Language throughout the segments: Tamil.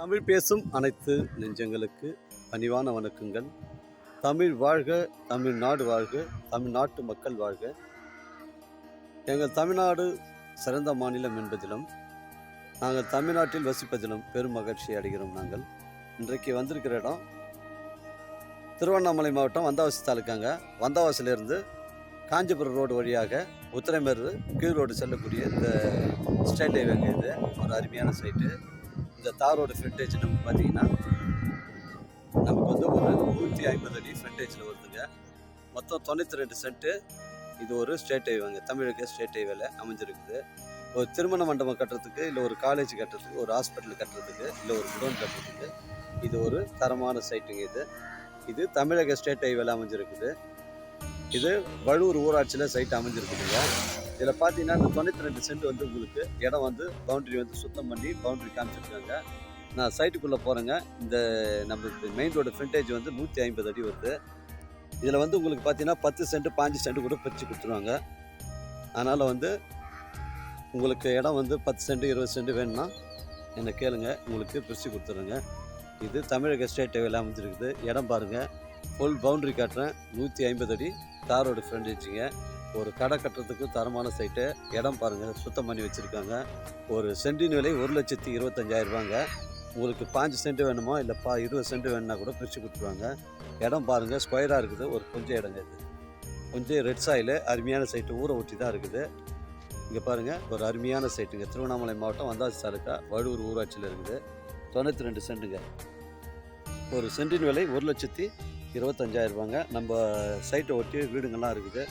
தமிழ் பேசும் அனைத்து நெஞ்சங்களுக்கு பணிவான வணக்கங்கள். தமிழ் வாழ்க தமிழ்நாடு வாழ்க தமிழ்நாட்டு மக்கள் வாழ்க. எங்கள் தமிழ்நாடு சிறந்த மாநிலம் என்பதிலும் நாங்கள் தமிழ்நாட்டில் வசிப்பதிலும் பெரும் மகிழ்ச்சி அடைகிறோம் நாங்கள். இன்றைக்கு வந்திருக்கிற இடம் திருவண்ணாமலை மாவட்டம் வந்தாவாசி தாலுக்காங்க வந்தாவாசிலிருந்து காஞ்சிபுரம் ரோடு வழியாக உத்திரமேரு கீழ் ரோடு செல்லக்கூடிய இந்த ஸ்டேட் ஹைவேங்க இது ஒரு அருமையான சைட்டு இந்த தாரோட ஃப்ரண்டேஜ் நமக்கு பார்த்தீங்கன்னா நமக்கு வந்து ஒரு நூற்றி ஐம்பது அடி ஃப்ரண்டேஜில் வருதுங்க. மொத்தம் தொண்ணூற்றி ரெண்டு சென்ட்டு இது ஒரு ஸ்டேட் ஹைவேங்க தமிழக ஸ்டேட் ஹைவேல அமைஞ்சிருக்குது. ஒரு திருமண மண்டபம் கட்டுறதுக்கு இல்லை ஒரு காலேஜ் கட்டுறதுக்கு ஒரு ஹாஸ்பிட்டல் கட்டுறதுக்கு இல்லை ஒரு குடோன் கட்டுறதுக்கு இது ஒரு தரமான சைட்டுங்க இது. இது தமிழக ஸ்டேட் ஹைவேல அமைஞ்சிருக்குது. இது வழுவூர் ஊராட்சியில் சைட் அமைஞ்சிருக்குதுங்க. இதில் பார்த்தீங்கன்னா இந்த தொண்ணூற்றி ரெண்டு சென்ட் வந்து உங்களுக்கு இடம் வந்து பவுண்டரி வந்து சுத்தம் பண்ணி பவுண்டரி காமிச்சிருக்காங்க. நான் சைட்டுக்குள்ளே போகிறேங்க இந்த நம்ம மெயின் ரோடு ஃப்ரண்டேஜ் வந்து நூற்றி ஐம்பது அடி வருது. இதில் வந்து உங்களுக்கு பார்த்தீங்கன்னா பத்து சென்ட் பாஞ்சு சென்ட் கூட பிரித்து கொடுத்துருவாங்க. அதனால் வந்து உங்களுக்கு இடம் வந்து பத்து சென்ட் இருபது சென்ட் வேணும்னா என்னை கேளுங்க. உங்களுக்கு பிரித்து கொடுத்துருங்க இது தமிழக ஸ்டேட் ஹைவேல அமைஞ்சிருக்குது. இடம் பாருங்கள் ஃபுல் பவுண்டரி காட்டுறேன். நூற்றி ஐம்பது அடி தாரோடு ஃப்ரண்டேஜுங்க ஒரு கடை கட்டுறதுக்கு தரமான சைட்டு இடம் பாருங்கள் சுத்தம் பண்ணி வச்சுருக்காங்க. ஒரு சென்டின் விலை ஒரு லட்சத்தி இருபத்தஞ்சாயிரம் ரூபாங்க. உங்களுக்கு பாஞ்சு சென்ட் வேணுமா இல்லை பா இருபது சென்ட் வேணும்னா கூட பிரித்து கொடுத்துருவாங்க. இடம் பாருங்கள் ஸ்கொயராக இருக்குது ஒரு கொஞ்சம் இடங்க இது. கொஞ்சம் ரெட் சாயில் அருமையான சைட்டு ஊரை ஒட்டி தான் இருக்குது. இங்கே பாருங்கள் ஒரு அருமையான சைட்டுங்க திருவண்ணாமலை மாவட்டம் வந்தாசி தாலுக்கா வடுவூர் ஊராட்சியில் இருக்குது. தொண்ணூற்றி ரெண்டு சென்ட்டுங்க ஒரு சென்டின் விலை ஒரு லட்சத்தி இருபத்தஞ்சாயிரரூபாங்க நம்ம சைட்டை ஒட்டி வீடுங்கள்லாம் இருக்குது.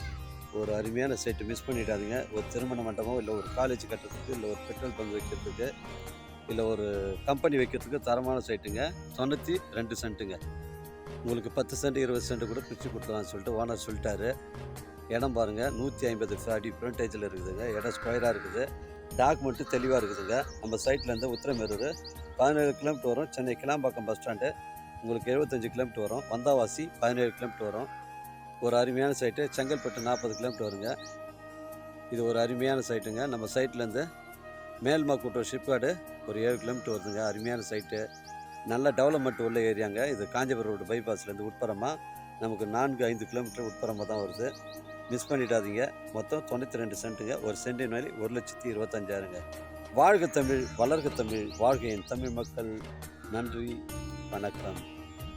ஒரு அருமையான சைட்டு மிஸ் பண்ணிடாதீங்க. ஒரு திருமண மண்டபம் இல்லை ஒரு காலேஜ் கட்டுறதுக்கு இல்லை ஒரு பெட்ரோல் பங்க் வைக்கிறதுக்கு இல்லை ஒரு கம்பெனி வைக்கிறதுக்கு தரமான சைட்டுங்க தொண்ணூற்றி ரெண்டு சென்ட்டுங்க உங்களுக்கு பத்து சென்ட் இருபது சென்ட் கூட பிரித்து கொடுத்துலாம்னு சொல்லிட்டு ஓனர் சொல்லிட்டாரு. இடம் பாருங்கள் நூற்றி ஐம்பது அடி ஃப்ரண்டேஜில் இருக்குதுங்க. இடம் ஸ்கொயராக இருக்குது. டாக்குமெண்ட்டு தெளிவாக இருக்குதுங்க. நம்ம சைட்லேருந்து உத்திரமேரூர் பதினேழு கிலோமீட்டர் வரும். சென்னை கிளாம்பாக்கம் பஸ் ஸ்டாண்டு உங்களுக்கு எழுபத்தஞ்சு கிலோமீட்டர் வரும். வந்தாவாசி பதினேழு கிலோமீட்டர் வரும். ஒரு அருமையான சைட்டு செங்கல்பட்டு நாற்பது கிலோமீட்டர் வருங்க. இது ஒரு அருமையான சைட்டுங்க நம்ம சைட்லேருந்து மேல்மாக்கூட்டம் ஷிப்கார்டு ஒரு ஏழு கிலோமீட்டர் வருதுங்க. அருமையான சைட்டு நல்ல டெவலப்மெண்ட் உள்ள ஏரியாங்க இது காஞ்சிபுரம் ரோடு பைபாஸ்லேருந்து உட்புறமாக நமக்கு நான்கு ஐந்து கிலோமீட்டர் உட்புறமாக தான் வருது. மிஸ் பண்ணிடாதீங்க. மொத்தம் தொண்ணூற்றி ரெண்டு சென்ட்டுங்க ஒரு சென்டின் மாதிரி ஒரு லட்சத்தி இருபத்தஞ்சாயிரங்க. வாழ்க தமிழ் வளர்க தமிழ் வாழ்க என் தமிழ் மக்கள். நன்றி. வணக்கம்.